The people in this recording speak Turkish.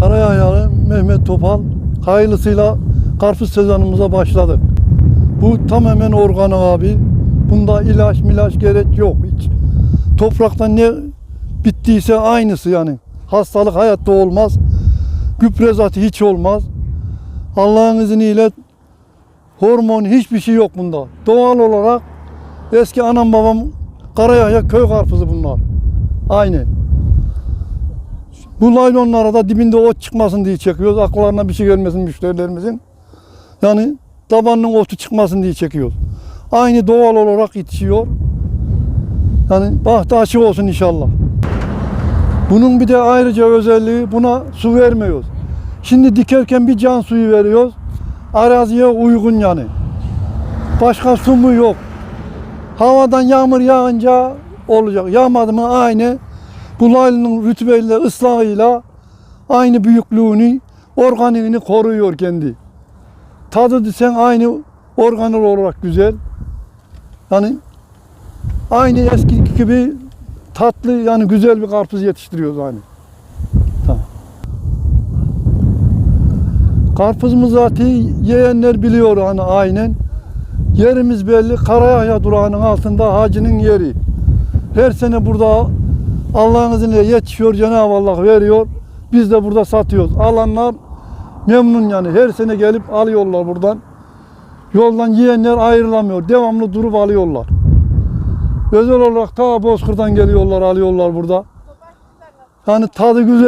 Karayayalı Mehmet Topal hayırlısıyla karpuz sezonumuza başladık. Bu tamamen organı abi. Bunda ilaç milaç gerek yok hiç. Toprakta ne bittiyse aynısı yani. Hastalık hayatta olmaz. Gübrezatı hiç olmaz. Allah'ın izniyle hormon hiçbir şey yok bunda. Doğal olarak eski anam babam Karayaya köy karpuzu bunlar. Aynı. Bu laylonlara da dibinde ot çıkmasın diye çekiyoruz. Akıllarına bir şey gelmesin müşterilerimizin. Yani tabanının otu çıkmasın diye çekiyoruz. Aynı doğal olarak yetişiyor. Yani bahtı açık olsun inşallah. Bunun bir de ayrıca özelliği buna su vermiyoruz. Şimdi dikerken bir can suyu veriyoruz. Araziye uygun yani. Başka su mu yok. Havadan yağmur yağınca olacak. Yağmadı mı aynı bu laylının rütbeyle, ıslahıyla aynı büyüklüğünü, organiğini koruyor kendi. Tadı desen aynı organal olarak güzel. Yani aynı eski gibi tatlı yani güzel bir karpuz yetiştiriyoruz aynı. Tamam. Karpuzumuz zaten yiyenler biliyor hani aynen. Yerimiz belli. Karayahya durağının altında hacının yeri. Her sene burada Allah'ın izniyle yetişiyor Cenab-ı Allah veriyor. Biz de burada satıyoruz. Alanlar memnun yani. Her sene gelip alıyorlar buradan. Yoldan yiyenler ayrılamıyor. Devamlı durup alıyorlar. Özel olarak ta Bozkır'dan geliyorlar, alıyorlar burada. Yani tadı güzel.